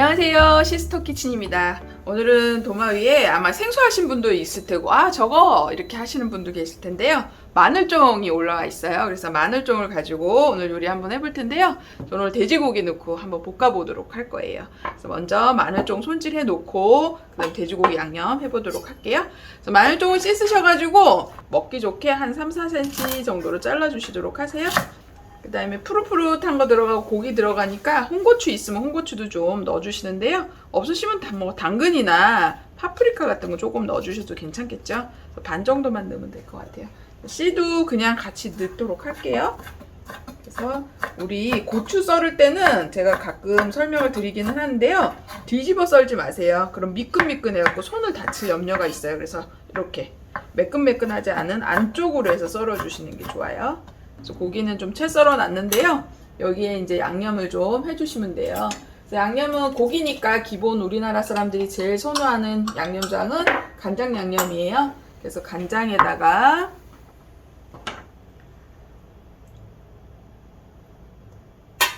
안녕하세요. 시스터 키친입니다. 오늘은 도마 위에 아마 생소하신 분도 있을 테고 아 저거! 이렇게 하시는 분도 계실 텐데요. 마늘종이 올라와 있어요. 그래서 마늘종을 가지고 오늘 요리 한번 해볼 텐데요. 저는 오늘 돼지고기 넣고 한번 볶아 보도록 할 거예요. 그래서 먼저 마늘종 손질해 놓고 그다음 돼지고기 양념 해보도록 할게요. 그래서 마늘종을 씻으셔가지고 먹기 좋게 한 3, 4cm 정도로 잘라 주시도록 하세요 그 다음에 푸릇푸릇한 거 들어가고 고기 들어가니까 홍고추 있으면 홍고추도 좀 넣어주시는데요. 없으시면 다, 뭐 당근이나 파프리카 같은 거 조금 넣어주셔도 괜찮겠죠. 반 정도만 넣으면 될 것 같아요. 씨도 그냥 같이 넣도록 할게요. 그래서 우리 고추 썰을 때는 제가 가끔 설명을 드리기는 하는데요. 뒤집어 썰지 마세요. 그럼 미끈미끈해갖고 손을 다칠 염려가 있어요. 그래서 이렇게 매끈매끈하지 않은 안쪽으로 해서 썰어주시는 게 좋아요. 그래서 고기는 좀 채 썰어 놨는데요. 여기에 이제 양념을 좀 해주시면 돼요. 양념은 고기니까 기본 우리나라 사람들이 제일 선호하는 양념장은 간장 양념이에요. 그래서 간장에다가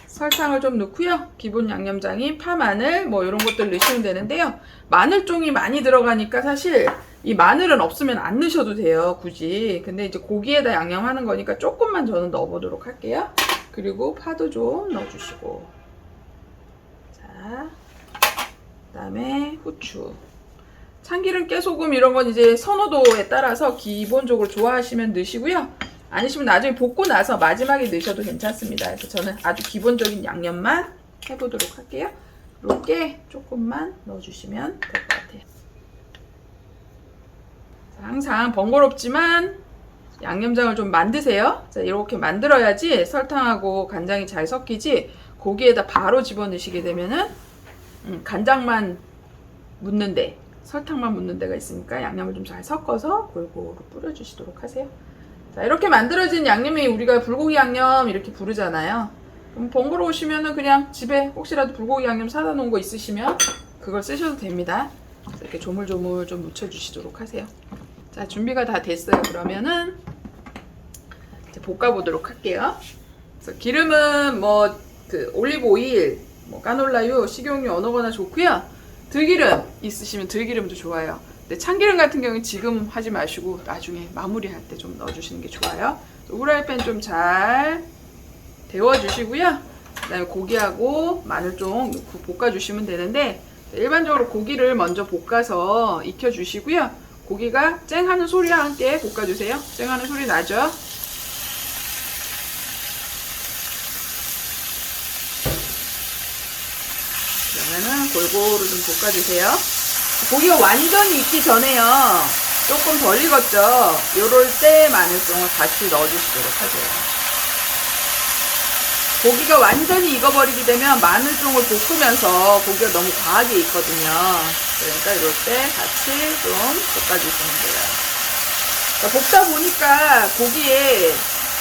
설탕을 좀 넣고요. 기본 양념장인 파, 마늘 뭐 이런 것들 넣으시면 되는데요. 마늘 종이 많이 들어가니까 사실 이 마늘은 없으면 안 넣으셔도 돼요. 굳이. 근데 이제 고기에다 양념하는 거니까 조금만 저는 넣어보도록 할게요. 그리고 파도 좀 넣어주시고 자 그다음에 후추 참기름, 깨소금 이런 건 이제 선호도에 따라서 기본적으로 좋아하시면 넣으시고요. 아니시면 나중에 볶고 나서 마지막에 넣으셔도 괜찮습니다. 그래서 저는 아주 기본적인 양념만 해보도록 할게요. 이렇게 조금만 넣어주시면 될 것 같아요. 자, 항상 번거롭지만 양념장을 좀 만드세요. 자, 이렇게 만들어야지 설탕하고 간장이 잘 섞이지 고기에다 바로 집어넣으시게 되면은 음, 간장만 묻는데 설탕만 묻는 데가 있으니까 양념을 좀 잘 섞어서 골고루 뿌려주시도록 하세요. 자, 이렇게 만들어진 양념이 우리가 불고기 양념 이렇게 부르잖아요. 그럼 번거로우시면은 그냥 집에 혹시라도 불고기 양념 사다 놓은 거 있으시면 그걸 쓰셔도 됩니다. 이렇게 조물조물 좀 묻혀주시도록 하세요. 자, 준비가 다 됐어요. 그러면은 이제 볶아보도록 할게요. 그래서 기름은 뭐 그 올리브 오일, 뭐 까놀라유, 식용유 어느 거나 좋고요. 들기름 있으시면 들기름도 좋아요. 근데 참기름 같은 경우는 지금 하지 마시고 나중에 마무리할 때 좀 넣어주시는 게 좋아요. 후라이팬 좀 잘 데워주시고요. 그 다음에 고기하고 마늘종 넣고 볶아주시면 되는데 일반적으로 고기를 먼저 볶아서 익혀주시고요. 고기가 쨍하는 소리와 함께 볶아주세요. 쨍하는 소리 나죠? 그러면은 골고루 좀 볶아주세요. 고기가 완전히 익기 전에요. 조금 덜 익었죠? 요럴 때 마늘종을 같이 넣어주시도록 하세요. 고기가 완전히 익어버리게 되면 마늘종을 볶으면서 고기가 너무 과하게 익거든요. 그러니까 이럴 때 같이 좀 볶아주시면 돼요. 그러니까 볶다 보니까 고기에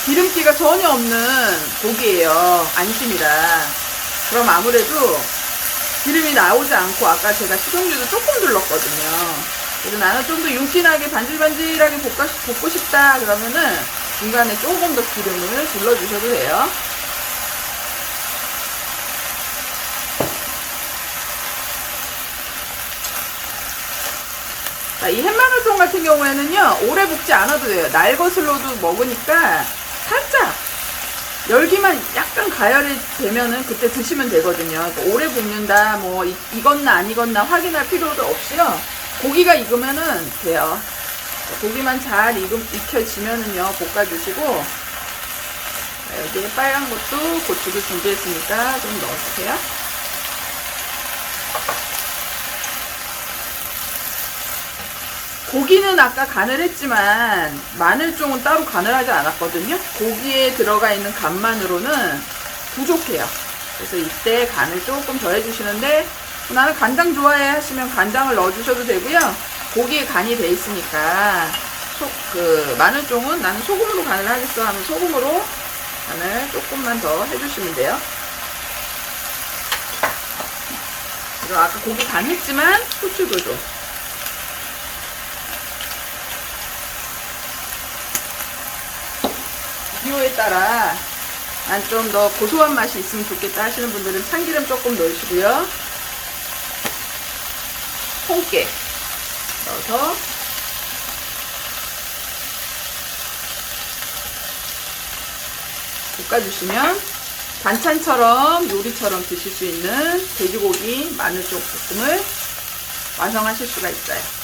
기름기가 전혀 없는 고기예요. 안심이라. 그럼 아무래도 기름이 나오지 않고 아까 제가 식용유도 조금 둘렀거든요. 그래서 나는 좀 더 윤기나게 반질반질하게 볶아, 볶고 싶다 그러면은 중간에 조금 더 기름을 둘러주셔도 돼요. 자, 이 햇마늘종 같은 경우에는요, 오래 볶지 않아도 돼요. 날것을로도 먹으니까 살짝 열기만 약간 가열이 되면은 그때 드시면 되거든요. 그러니까 오래 볶는다, 뭐, 이- 익었나 안 익었나 확인할 필요도 없이요. 고기가 익으면은 돼요. 자, 고기만 잘 익음, 익혀지면은요, 볶아주시고, 자, 여기에 빨간 것도 고추를 준비했으니까 좀 넣어주세요. 고기는 아까 간을 했지만 마늘종은 따로 간을 하지 않았거든요. 고기에 들어가 있는 간만으로는 부족해요. 그래서 이때 간을 조금 더 해주시는데 나는 간장 좋아해 하시면 간장을 넣어주셔도 되고요. 고기에 간이 돼 있으니까 소, 그 마늘종은 나는 소금으로 간을 하겠어 하면 소금으로 간을 조금만 더 해주시면 돼요. 그리고 아까 고기 간 했지만 후추도 좀 비호에 따라 난좀더 고소한 맛이 있으면 좋겠다 하시는 분들은 참기름 조금 넣으시고요. 홍깨 넣어서 볶아주시면 반찬처럼 요리처럼 드실 수 있는 돼지고기 마늘쪽 볶음을 완성하실 수가 있어요.